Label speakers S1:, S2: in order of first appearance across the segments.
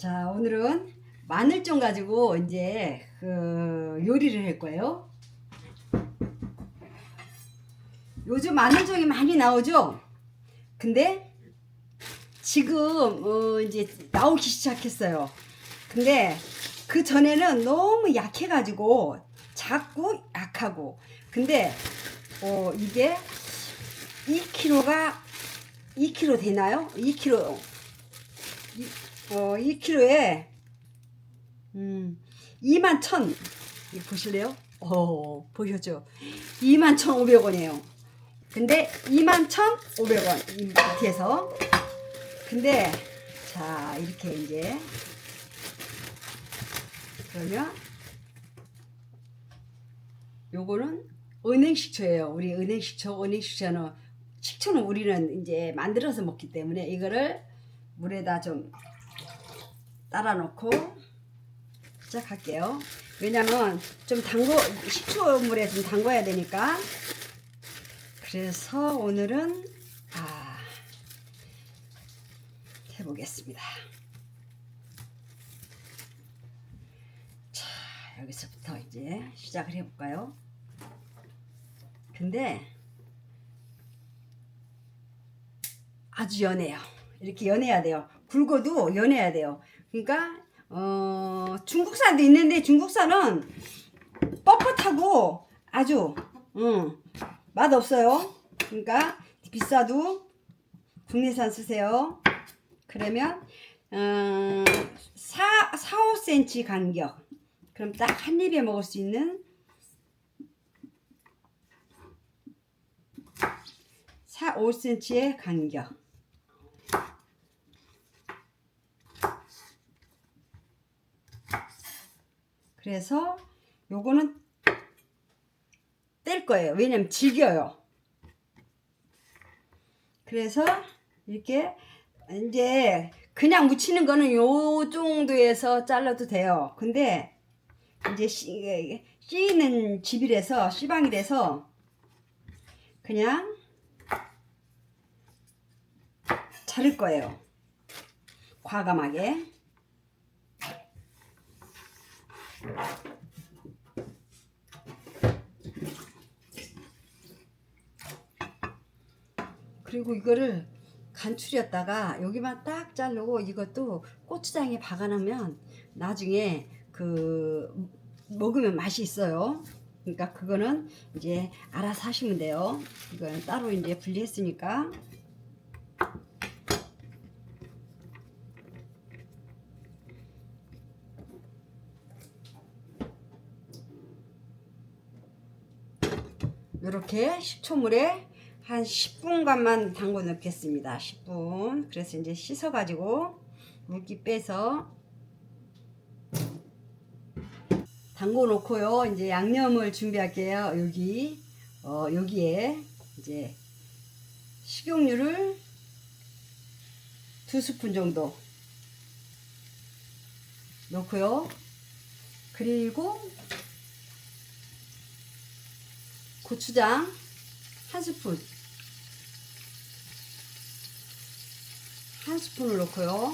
S1: 자, 오늘은 마늘종 가지고 이제 그 요리를 할 거예요. 요즘 마늘종이 많이 나오죠? 근데 지금 어 이제 나오기 시작했어요. 근데 그 전에는 너무 약해가지고 작고 약하고 근데 어 이게 2kg가 2kg 되나요? 2kg 이, 어 2kg에 음 2만 천 이거 보실래요? 어 보셨죠? 2만 1,500원이에요. 근데 2만 1,500원 이 밑에서 근데 자 이렇게 이제 그러면 요거는 은행 식초예요. 우리 은행 식초, 은행 식초는 식초는 우리는 이제 만들어서 먹기 때문에 이거를 물에다 좀 따라 놓고 시작할게요. 왜냐면 좀 담궈 식초 물에 좀 담궈야 되니까. 그래서 오늘은 아 해보겠습니다. 자 여기서부터 이제 시작을 해볼까요? 근데 아주 연해요. 이렇게 연해야 돼요. 굵어도 연해야 돼요. 그러니까 어, 중국산도 있는데 중국산은 뻣뻣하고 아주 음, 맛 없어요. 그러니까 비싸도 국내산 쓰세요. 그러면 음, 4, 4, 5cm 간격. 그럼 딱 한 입에 먹을 수 있는 4, 5cm의 간격. 그래서 요거는 뗄 거예요. 왜냐면 질겨요. 그래서 이렇게 이제 그냥 묻히는 거는 요 정도에서 잘라도 돼요. 근데 이제 씨, 씨는 집이라서 씨방이라서 그냥 자를 거예요. 과감하게. 그리고 이거를 간추렸다가 여기만 딱 자르고 이것도 고추장에 박아놓으면 나중에 그 먹으면 맛이 있어요. 그러니까 그거는 이제 알아서 하시면 돼요. 이거는 따로 이제 분리했으니까. 이렇게 식초물에 한 10분간만 담궈 넣겠습니다. 10분. 그래서 이제 씻어 가지고 물기 빼서 담궈 놓고요. 이제 양념을 준비할게요. 여기 어 여기에 이제 식용유를 두 스푼 정도 넣고요. 그리고 고추장 한 스푼 한 스푼을 넣고요.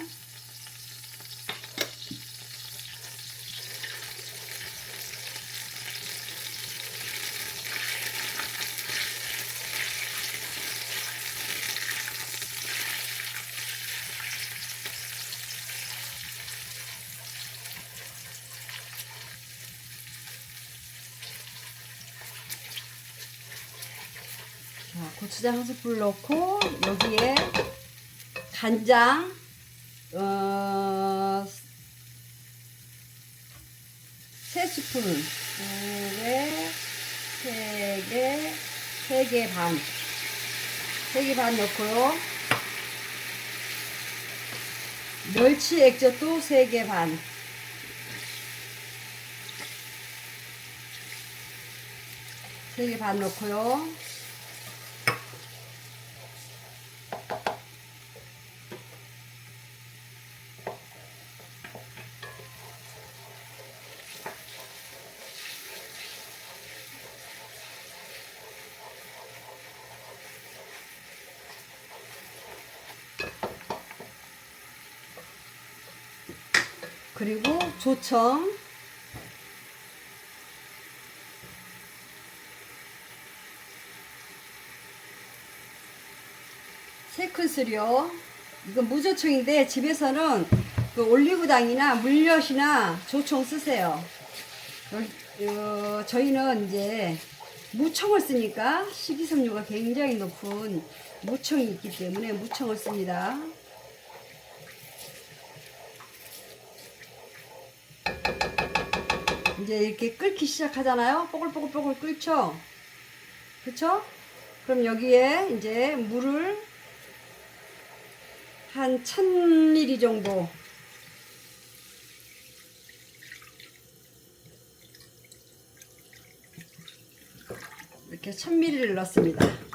S1: 자, 고추장 한 스푼 넣고 여기에 간장 어, 세 스푼. 두개 세개 세개 반. 세개반 넣고요. 멸치 액젓도 세개 반. 세개반 넣고요 그리고 조청. 세 큰술이요. 이건 무조청인데 집에서는 그 올리고당이나 물엿이나 조청 쓰세요. 여- 어, 저희는 이제 무청을 쓰니까 식이섬유가 굉장히 높은 무청이 있기 때문에 무청을 씁니다. 이제 이렇게 끓기 시작하잖아요. 뽀글뽀글뽀글 끓죠? 그쵸? 그럼 여기에 이제 물을 한 1000ml 정도 이렇게 1000ml를 넣습니다.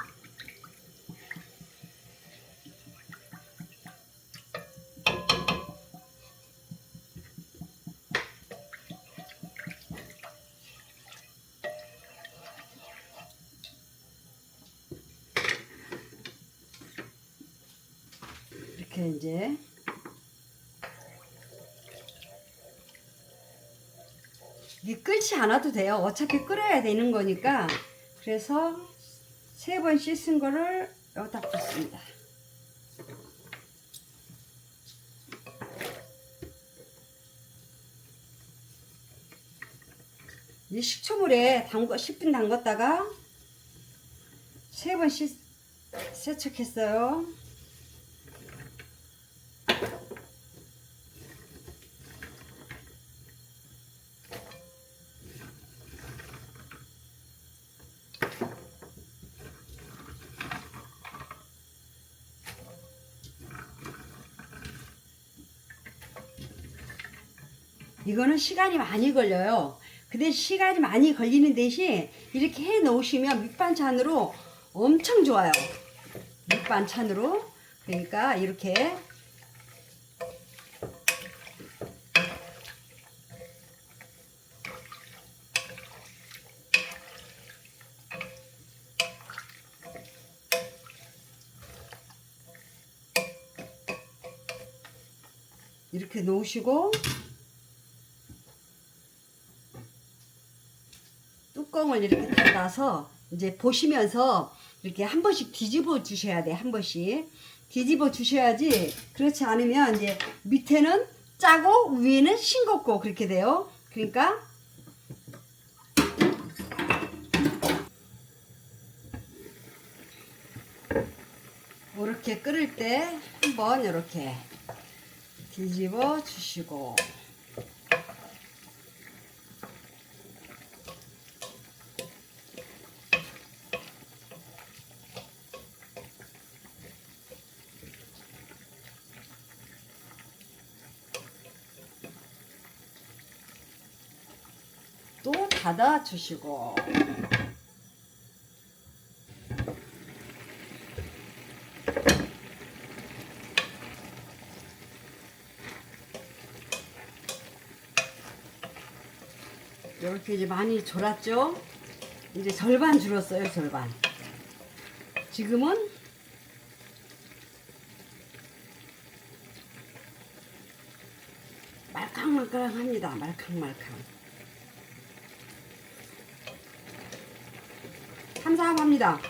S1: 이렇게 이제 이게 끓지 않아도 돼요. 어차피 끓여야 되는 거니까. 그래서 세 번 씻은 거를 여기다 붓습니다. 이 식초물에 담궈 10분 담갔다가 세 번 씻 세척했어요. 이거는 시간이 많이 걸려요. 근데 시간이 많이 걸리는 대신 이렇게 해 놓으시면 밑반찬으로 엄청 좋아요. 밑반찬으로. 그러니까 이렇게 이렇게 놓으시고 뚜껑을 이렇게 닫아서 이제 보시면서 이렇게 한 번씩 뒤집어 주셔야 돼. 한 번씩. 뒤집어 주셔야지. 그렇지 않으면 이제 밑에는 짜고 위에는 싱겁고 그렇게 돼요. 그러니까 이렇게 끓을 때 한번 이렇게 뒤집어 주시고 닫아 주시고 이렇게 이제 많이 졸았죠? 이제 절반 줄었어요, 절반. 지금은 말캉말캉합니다. 말캉말캉. 삼삼합니다.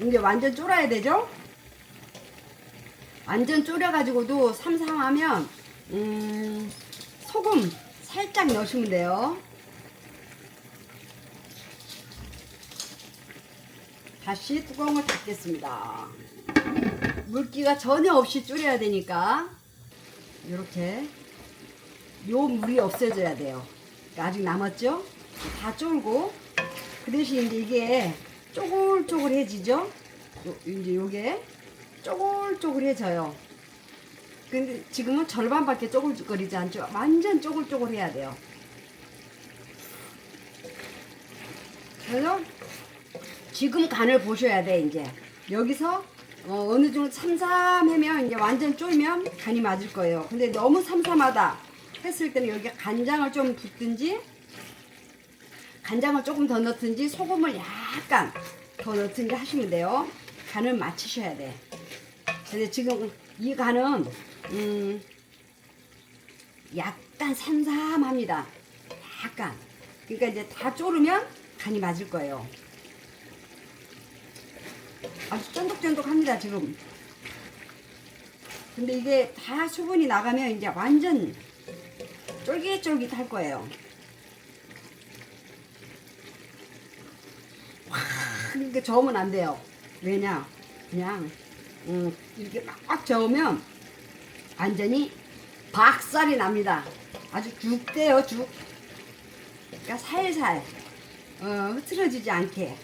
S1: 이제 완전 쫄아야 되죠? 완전 졸여가지고도 삼삼하면 음, 소금 살짝 넣으시면 돼요. 다시 뚜껑을 닫겠습니다. 물기가 전혀 없이 졸여야 되니까 이렇게 요 물이 없어져야 돼요. 아직 남았죠? 다 쫄고 그 대신 이제 이게 쪼글쪼글해지죠? 요, 이제 요게 쪼글쪼글해져요. 근데 지금은 절반밖에 쪼글거리지 않죠? 완전 쪼글쪼글해야 돼요. 그래서 지금 간을 보셔야 돼 이제 여기서 어, 느 정도 삼삼하면 이제 완전 쫄면 간이 맞을 거예요. 근데 너무 삼삼하다 했을 때는 여기 간장을 좀 붓든지 간장을 조금 더 넣든지 소금을 약간 더 넣든지 하시면 돼요. 간을 맞추셔야 돼. 근데 지금 이 간은 음, 약간 삼삼합니다. 약간. 그러니까 이제 다 졸으면 간이 맞을 거예요. 아주 쫀득쫀득합니다 지금. 근데 이게 다 수분이 나가면 이제 완전 쫄깃쫄깃할 거예요. 이렇게 저으면 안 돼요. 왜냐? 그냥 음, 이렇게 막 저으면 완전히 박살이 납니다. 아주 죽대요 죽. 그러니까 살살 어, 흐트러지지 않게.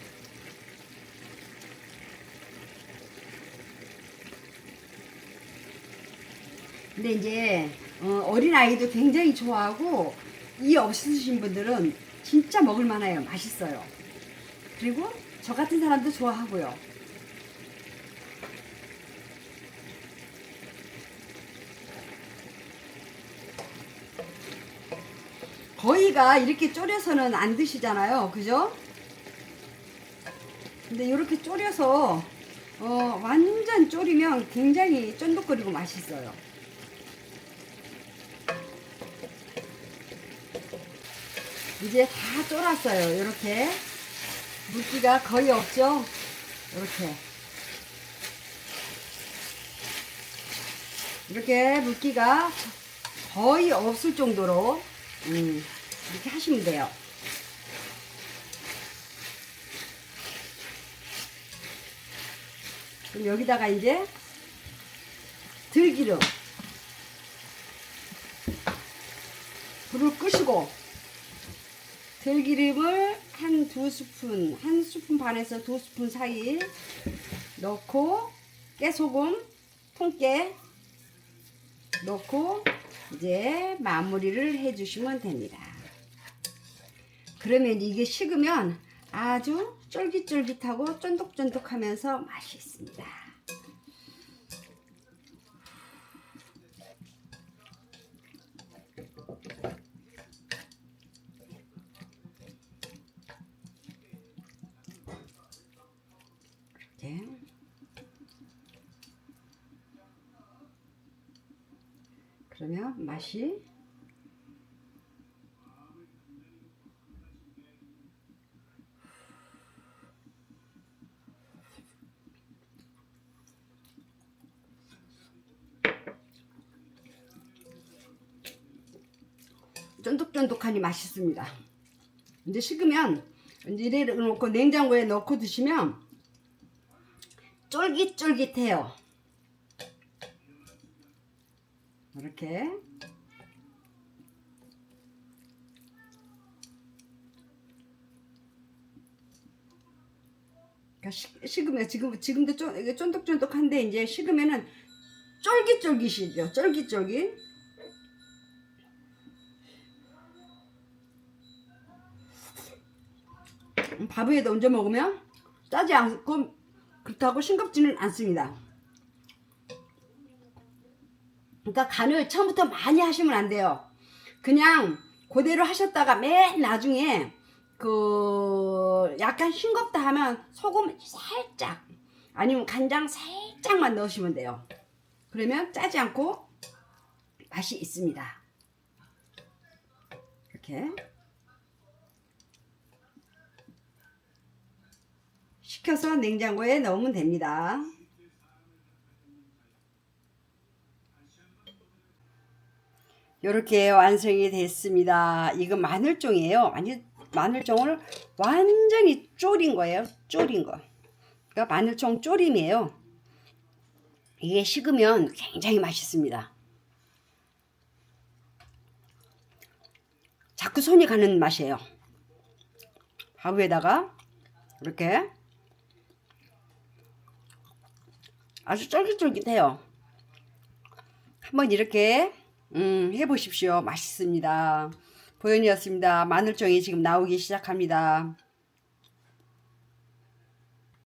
S1: 근데 이제 어, 린 아이도 굉장히 좋아하고 이 없으신 분들은 진짜 먹을 만해요. 맛있어요. 그리고 저 같은 사람도 좋아하고요. 거의가 이렇게 졸여서는 안 드시잖아요. 그죠? 근데 이렇게 졸여서 어, 완전 졸이면 굉장히 쫀득거리고 맛있어요. 이제 다 쫄았어요. 이렇게 물기가 거의 없죠. 이렇게 이렇게 물기가 거의 없을 정도로 음, 이렇게 하시면 돼요. 그럼 여기다가 이제 들기름 불을 끄시고 들기름을 한 두 스푼, 한 스푼 반에서 두 스푼 사이 넣고 깨소금, 통깨 넣고 이제 마무리를 해주시면 됩니다. 그러면 이게 식으면 아주 쫄깃쫄깃하고 쫀득쫀득하면서 맛이 있습니다. 이렇게 그러면 맛이 쫀득쫀득하니 맛있습니다. 이제 식으면 이래 놓고 냉장고에 넣고 드시면 쫄깃쫄깃해요. 이렇게 그러니까 식, 식으면 지금 지금도 쫀, 쫀득쫀득한데 이제 식으면은 쫄깃쫄깃이죠. 쫄깃쫄깃. 음, 밥 위에다 얹어 먹으면 짜지 않고 그렇다고 싱겁지는 않습니다. 그러니까 간을 처음부터 많이 하시면 안 돼요. 그냥 그대로 하셨다가 맨 나중에 그 약간 싱겁다 하면 소금 살짝 아니면 간장 살짝만 넣으시면 돼요. 그러면 짜지 않고 맛이 있습니다. 이렇게 식혀서 냉장고에 넣으면 됩니다. 이렇게 완성이 됐습니다. 이거 마늘종이에요. 아니 마늘종을 완전히 졸인 거예요. 졸인 거. 그러니까 마늘종 졸임이에요. 이게 식으면 굉장히 맛있습니다. 자꾸 손이 가는 맛이에요. 밥 위에다가 이렇게 아주 쫄깃쫄깃해요. 한번 이렇게 음, 해보십시오. 맛있습니다. 보현이었습니다. 마늘종이 지금 나오기 시작합니다.